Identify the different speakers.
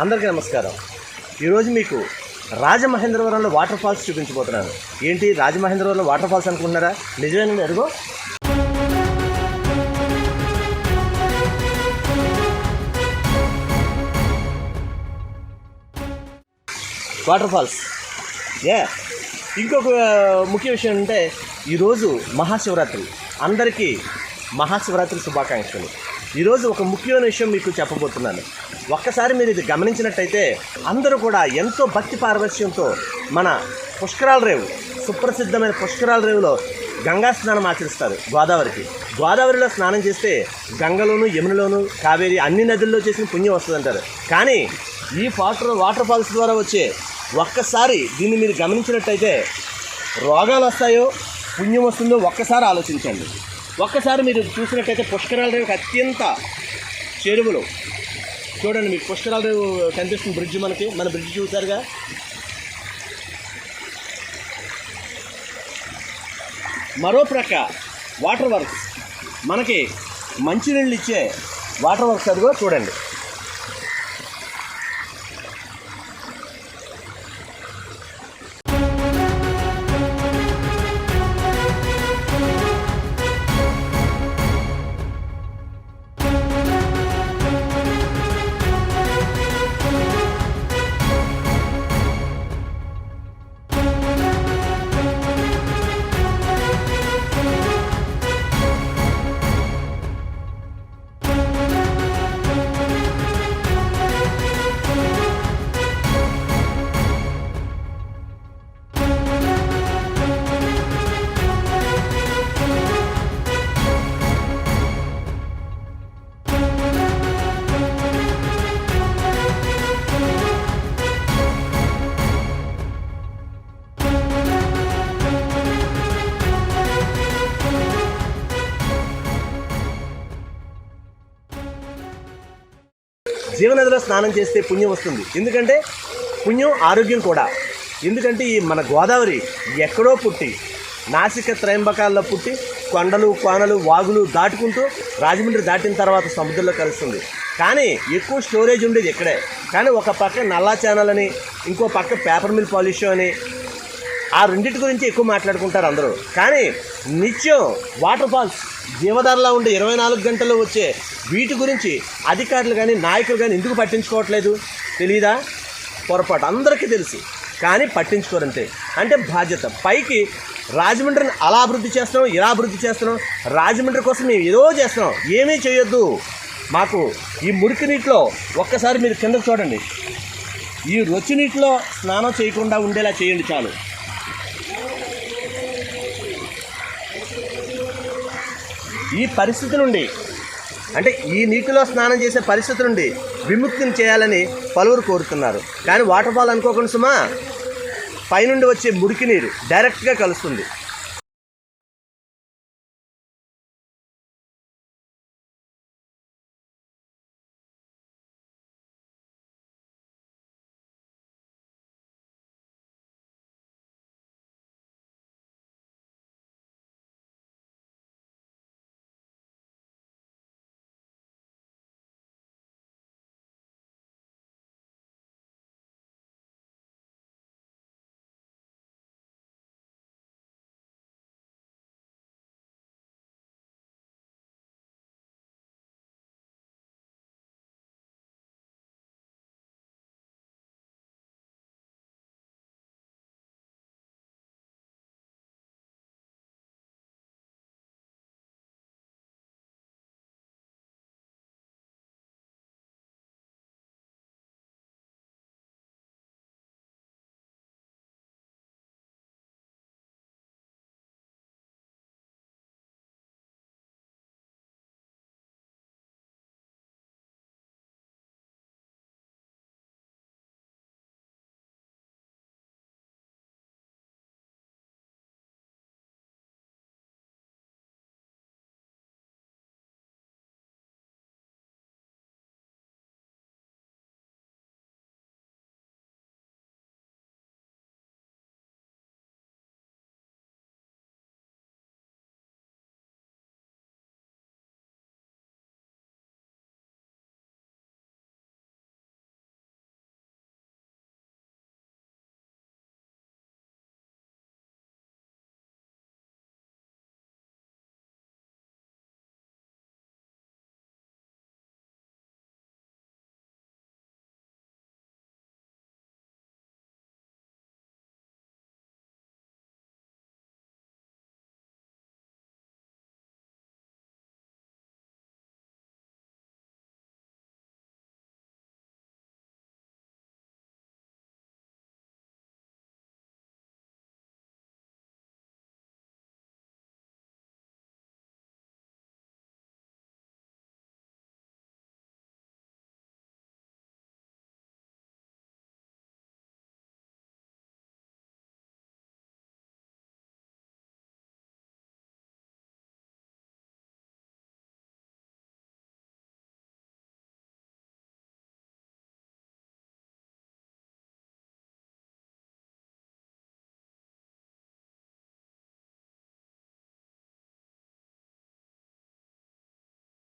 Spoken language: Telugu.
Speaker 1: అందరికీ నమస్కారం. ఈరోజు మీకు రాజమహేంద్రవరంలో వాటర్ ఫాల్స్ చూపించబోతున్నాను. ఏంటి? రాజమహేంద్రవరంలో వాటర్ ఫాల్స్ అనుకుంటున్నారా? నిజమేనండి అడుగు వాటర్ ఫాల్స్. ఏ ఇంకొక ముఖ్య విషయం అంటే ఈరోజు మహాశివరాత్రి. అందరికీ మహాశివరాత్రి శుభాకాంక్షలు. ఈరోజు ఒక ముఖ్యమైన విషయం మీకు చెప్పబోతున్నాను. ఒక్కసారి మీరు ఇది గమనించినట్టయితే అందరూ కూడా ఎంతో భక్తి పారవశ్యంతో మన పుష్కరాల రేవు సుప్రసిద్ధమైన పుష్కరాల రేవులో గంగా స్నానం ఆచరిస్తారు గోదావరికి. గోదావరిలో స్నానం చేస్తే గంగలోను యమునలోను కావేరి అన్ని నదుల్లో చేసిన పుణ్యం వస్తుందంటారు. కానీ ఈ వాటర్ వాటర్ ఫాల్స్ ద్వారా వచ్చే ఒక్కసారి దీన్ని మీరు గమనించినట్టయితే రోగాలు వస్తాయో పుణ్యం వస్తుందో ఒక్కసారి ఆలోచించండి. ఒక్కసారి మీరు చూసినట్టయితే పుష్కరాల రేవుకి అత్యంత చెరువులు. చూడండి మీకు పుష్కరాల రేవు కనిపిస్తుంది బ్రిడ్జ్ మనకి. మన బ్రిడ్జ్ చూసారుగా మరో ప్రక్క వాటర్ వర్క్స్. మనకి మంచినీళ్ళు ఇచ్చే వాటర్ వర్క్స్ అదిగో చూడండి. జీవనదిలో స్నానం చేస్తే పుణ్యం వస్తుంది. ఎందుకంటే పుణ్యం ఆరోగ్యం కూడా. ఎందుకంటే ఈ మన గోదావరి ఎక్కడో పుట్టి నాసిక త్రయంబకాల్లో పుట్టి కొండలు కోనలు వాగులు దాటుకుంటూ రాజమండ్రి దాటిన తర్వాత సముద్రంలో కలుస్తుంది. కానీ ఎక్కువ స్టోరేజ్ ఉండేది ఇక్కడే. కానీ ఒక పక్క నల్లా ఛానల్ అని ఇంకో పక్క పేపర్ మిల్ పాలిష్యం అని ఆ రెండింటి గురించి ఎక్కువ మాట్లాడుకుంటారు అందరూ. కానీ నిత్యం వాటర్ ఫాల్స్ జీవధారలా ఉండే ఇరవై నాలుగు గంటలు వచ్చే వీటి గురించి అధికారులు కానీ నాయకులు కానీ ఎందుకు పట్టించుకోవట్లేదు? తెలీదా? పొరపాటు అందరికీ తెలుసు. కానీ పట్టించుకోరంతే. అంటే బాధ్యత. పైకి రాజమండ్రిని అలా అభివృద్ధి చేస్తున్నాం ఇలా అభివృద్ధి చేస్తున్నాం రాజమండ్రి కోసం మేము ఏదో చేస్తున్నాం ఏమీ చేయొద్దు. మాకు ఈ మురికి నీటిలో ఒక్కసారి మీరు కిందకు చూడండి. ఈ రొచ్చి నీటిలో స్నానం చేయకుండా ఉండేలా చేయండి చాలు. ఈ పరిస్థితి నుండి అంటే ఈ నీటిలో స్నానం చేసే పరిస్థితి నుండి విముక్తిని చేయాలని పలువురు కోరుతున్నారు. కానీ వాటర్ ఫాల్ అనుకోకుండా సుమా పైనుండి వచ్చే మురికి నీరు డైరెక్ట్గా కలుస్తుంది.